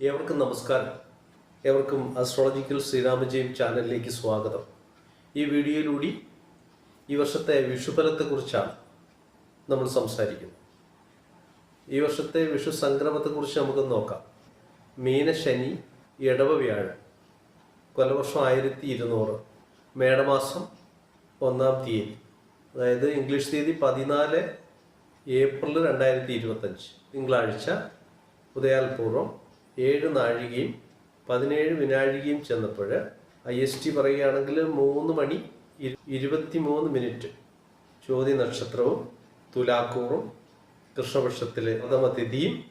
ഏവർക്കും നമസ്കാരം. ഏവർക്കും അസ്ട്രോളജിക്കൽ ശ്രീരാമജയം ചാനലിലേക്ക് സ്വാഗതം. ഈ വീഡിയോയിലൂടെ ഈ വർഷത്തെ വിഷുഫലത്തെക്കുറിച്ചാണ് നമ്മൾ സംസാരിക്കുന്നത്. ഈ വർഷത്തെ വിഷു സംക്രമത്തെക്കുറിച്ച് നമുക്ക് നോക്കാം. മീനശനി ഇടവ വ്യാഴം. കൊലവർഷം ആയിരത്തി ഇരുന്നൂറ് മേടമാസം ഒന്നാം തീയതി. അതായത് ഇംഗ്ലീഷ് തീയതി പതിനാല് ഏപ്രിൽ രണ്ടായിരത്തി ഇരുപത്തഞ്ച് തിങ്കളാഴ്ച ഉദയാൽപൂർവം ഏഴ് നാഴികയും പതിനേഴ് വിനാഴികയും ചെന്നപ്പോൾ ഐ എസ് ടി പറയുകയാണെങ്കിൽ മൂന്ന് മണി ഇരു- ഇരുപത്തി മൂന്ന് മിനിറ്റ്. ചോദ്യ നക്ഷത്രവും തുലാക്കൂറും കൃഷ്ണപക്ഷത്തിലെ പ്രഥമതിഥിയും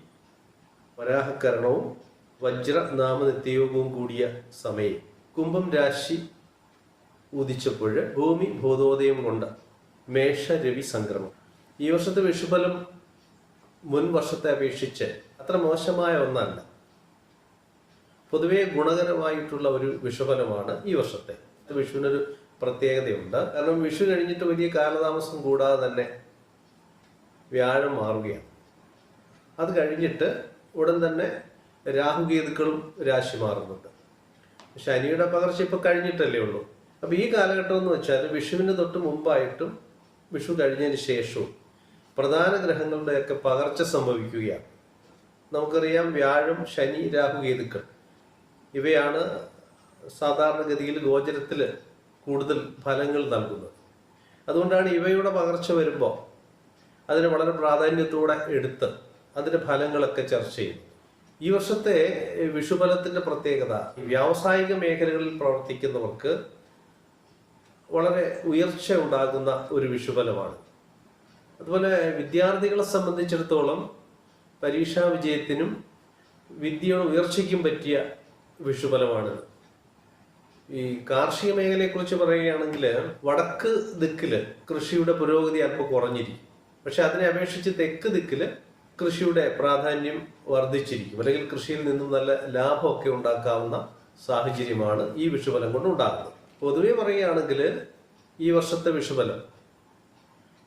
വരാഹകരണവും വജ്ര നാമനിത്യയോഗവും കൂടിയ സമയം. കുംഭം രാശി ഉദിച്ചപ്പോൾ ഭൂമി ഭൂതോദയം കൊണ്ട് മേഷ രവി സംക്രമം. ഈ വർഷത്തെ വിഷുഫലം മുൻ വർഷത്തെ അപേക്ഷിച്ച് അത്ര മോശമായ ഒന്നല്ല. പൊതുവേ ഗുണകരമായിട്ടുള്ള ഒരു വിഷുഫലമാണ് ഈ വർഷത്തെ. വിഷുവിനൊരു പ്രത്യേകതയുണ്ട്. കാരണം വിഷു കഴിഞ്ഞിട്ട് വലിയ കാലതാമസം കൂടാതെ തന്നെ വ്യാഴം മാറുകയാണ്. അത് കഴിഞ്ഞിട്ട് ഉടൻ തന്നെ രാഹുകേതുക്കളും രാശി മാറുന്നുണ്ട്. ശനിയുടെ പകർച്ച ഇപ്പൊ കഴിഞ്ഞിട്ടല്ലേ ഉള്ളൂ. അപ്പൊ ഈ കാലഘട്ടം എന്ന് വെച്ചാൽ വിഷുവിന് തൊട്ട് മുമ്പായിട്ടും വിഷു കഴിഞ്ഞതിന് ശേഷവും പ്രധാന ഗ്രഹങ്ങളുടെയൊക്കെ പകർച്ച സംഭവിക്കുകയാണ്. നമുക്കറിയാം വ്യാഴം ശനി രാഹുകേതുക്കൾ. ഇവയാണ് സാധാരണഗതിയിൽ ഗോചരത്തിൽ കൂടുതൽ ഫലങ്ങൾ നൽകുന്നത്. അതുകൊണ്ടാണ് ഇവയുടെ പകർച്ച വരുമ്പോൾ അതിനെ വളരെ പ്രാധാന്യത്തോടെ എടുത്ത് അതിന്റെ ഫലങ്ങളൊക്കെ ചർച്ച ചെയ്യും ഈ വർഷത്തെ വിഷുഫലത്തിന്റെ പ്രത്യേകത വ്യാവസായിക മേഖലകളിൽ പ്രവർത്തിക്കുന്നവർക്ക് വളരെ ഉയർച്ച ഉണ്ടാകുന്ന ഒരു വിഷുഫലമാണ്. അതുപോലെ വിദ്യാർത്ഥികളെ സംബന്ധിച്ചിടത്തോളം പരീക്ഷാ വിജയത്തിനും വിദ്യയുടെ ഉയർച്ചയ്ക്കും പറ്റിയ വിഷുഫലമാണിത് ഈ കാർഷിക മേഖലയെക്കുറിച്ച് പറയുകയാണെങ്കിൽ വടക്ക് ദിക്കിൽ കൃഷിയുടെ പുരോഗതി അല്പം കുറഞ്ഞിരിക്കും. പക്ഷെ അതിനെ അപേക്ഷിച്ച് തെക്ക് ദിക്കിൽ കൃഷിയുടെ പ്രാധാന്യം വർദ്ധിച്ചിരിക്കും. അല്ലെങ്കിൽ കൃഷിയിൽ നിന്നും നല്ല ലാഭമൊക്കെ ഉണ്ടാക്കാവുന്ന സാഹചര്യമാണ് ഈ വിഷുഫലം കൊണ്ട് ഉണ്ടാകുന്നത്. പൊതുവെ പറയുകയാണെങ്കിൽ ഈ വർഷത്തെ വിഷുഫലം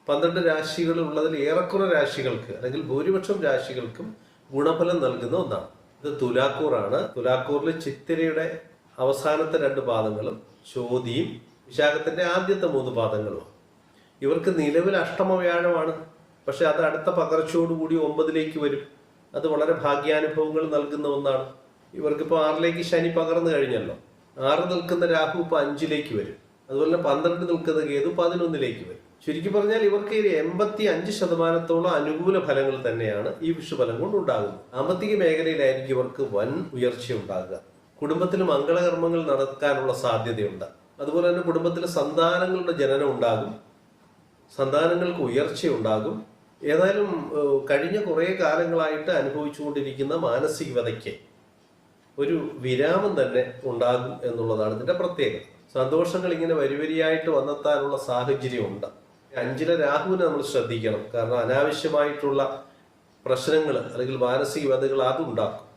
പന്ത്രണ്ട് രാശികളുള്ളതിൽ ഏറെക്കുറെ രാശികൾക്ക് അല്ലെങ്കിൽ ഭൂരിപക്ഷം രാശികൾക്കും ഗുണഫലം നൽകുന്ന ഒന്നാണ്. ഇത് തുലാക്കൂറാണ്. തുലാക്കൂറിൽ ചിത്തിരയുടെ അവസാനത്തെ രണ്ട് പാദങ്ങളും ചോതിയും വിശാഖത്തിന്റെ ആദ്യത്തെ മൂന്ന് പാദങ്ങളും. ഇവർക്ക് നിലവിൽ അഷ്ടമ വ്യാഴമാണ് പക്ഷെ അത് അടുത്ത പകർച്ചയോടുകൂടി ഒമ്പതിലേക്ക് വരും. അത് വളരെ ഭാഗ്യാനുഭവങ്ങൾ നൽകുന്ന ഒന്നാണ്. ഇവർക്കിപ്പോൾ ആറിലേക്ക് ശനി പകർന്നു കഴിഞ്ഞല്ലോ. ആറ് നിൽക്കുന്ന രാഹു ഇപ്പൊ അഞ്ചിലേക്ക് വരും. അതുപോലെ പന്ത്രണ്ട് നിൽക്കുന്ന കേതു പതിനൊന്നിലേക്ക് വരും. ചുരുക്കി പറഞ്ഞാൽ ഇവർക്ക് ഒരു എൺപത്തി അഞ്ച് ശതമാനത്തോളം അനുകൂല ഫലങ്ങൾ തന്നെയാണ് ഈ വിഷുഫലം കൊണ്ട് ഉണ്ടാകുന്നത്. സാമ്പത്തിക മേഖലയിലായിരിക്കും ഇവർക്ക് വൻ ഉയർച്ച ഉണ്ടാകുക. കുടുംബത്തിൽ മംഗളകർമ്മങ്ങൾ നടക്കാനുള്ള സാധ്യതയുണ്ട്. അതുപോലെ തന്നെ കുടുംബത്തിൽ സന്താനങ്ങളുടെ ജനനം ഉണ്ടാകും. സന്താനങ്ങൾക്ക് ഉയർച്ച ഉണ്ടാകും. ഏതായാലും കഴിഞ്ഞ കുറേ കാലങ്ങളായിട്ട് അനുഭവിച്ചുകൊണ്ടിരിക്കുന്ന മാനസികതയ്ക്ക് ഒരു വിരാമം തന്നെ ഉണ്ടാകും എന്നുള്ളതാണ് ഇതിന്റെ പ്രത്യേകത. സന്തോഷങ്ങൾ ഇങ്ങനെ വരിവരിയായിട്ട് വന്നെത്താനുള്ള സാഹചര്യമുണ്ട്. അഞ്ചിലെ രാഹുവിനെ നമ്മൾ ശ്രദ്ധിക്കണം. കാരണം അനാവശ്യമായിട്ടുള്ള പ്രശ്നങ്ങൾ അല്ലെങ്കിൽ മാനസിക വ്യതകൾ അതുണ്ടാക്കും.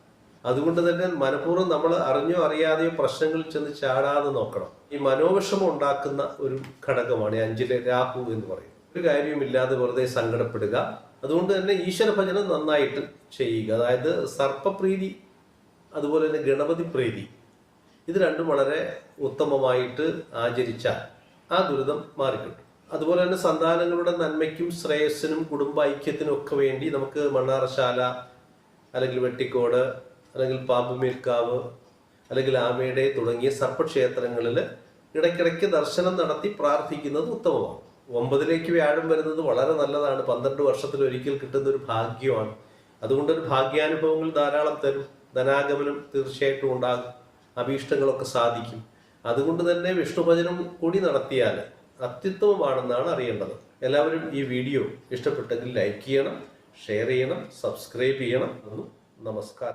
അതുകൊണ്ട് തന്നെ മനഃപൂർവം നമ്മൾ അറിഞ്ഞോ അറിയാതെയോ പ്രശ്നങ്ങളിൽ ചെന്ന് ചാടാതെ നോക്കണം. ഈ മനോവിഷമം ഉണ്ടാക്കുന്ന ഒരു ഘടകമാണ് ഈ അഞ്ചിലെ രാഹു എന്ന് പറയുന്നത്. ഒരു കാര്യവുമില്ലാതെ വെറുതെ സങ്കടപ്പെടുക. അതുകൊണ്ട് തന്നെ ഈശ്വര ഭജനം നന്നായിട്ട് ചെയ്യുക. അതായത് സർപ്പപ്രീതി അതുപോലെ തന്നെ ഗണപതി പ്രീതി ഇത് രണ്ടും വളരെ ഉത്തമമായിട്ട് ആചരിച്ചാൽ ആ ദുരിതം മാറിക്കിട്ടും. അതുപോലെ തന്നെ സന്താനങ്ങളുടെ നന്മയ്ക്കും ശ്രേയസ്സിനും കുടുംബ ഐക്യത്തിനും ഒക്കെ വേണ്ടി നമുക്ക് മണ്ണാറശാല അല്ലെങ്കിൽ വെട്ടിക്കോട് അല്ലെങ്കിൽ പാമ്പുമേൽക്കാവ് അല്ലെങ്കിൽ ആമയുടെ തുടങ്ങിയ സർപ്പക്ഷേത്രങ്ങളിൽ ഇടയ്ക്കിടയ്ക്ക് ദർശനം നടത്തി പ്രാർത്ഥിക്കുന്നത് ഉത്തമമാണ്. ഒമ്പതിലേക്ക് വ്യാഴം വരുന്നത് വളരെ നല്ലതാണ്. പന്ത്രണ്ട് വർഷത്തിൽ ഒരിക്കൽ കിട്ടുന്ന ഒരു ഭാഗ്യമാണ്. അതുകൊണ്ടൊരു ഭാഗ്യാനുഭവങ്ങൾ ധാരാളം തരും. ധനാഗമനം തീർച്ചയായിട്ടും ഉണ്ടാകും. അഭീഷ്ടങ്ങളൊക്കെ സാധിക്കും. അതുകൊണ്ട് തന്നെ വിഷ്ണുഭജനം കൂടി നടത്തിയാൽ അത്യുത്തമമാണെന്നാണ് അറിയേണ്ടത്. എല്ലാവരും ഈ വീഡിയോ ഇഷ്ടപ്പെട്ടെങ്കിൽ ലൈക്ക് ചെയ്യണം ഷെയർ ചെയ്യണം സബ്സ്ക്രൈബ് ചെയ്യണം. നമസ്കാരം.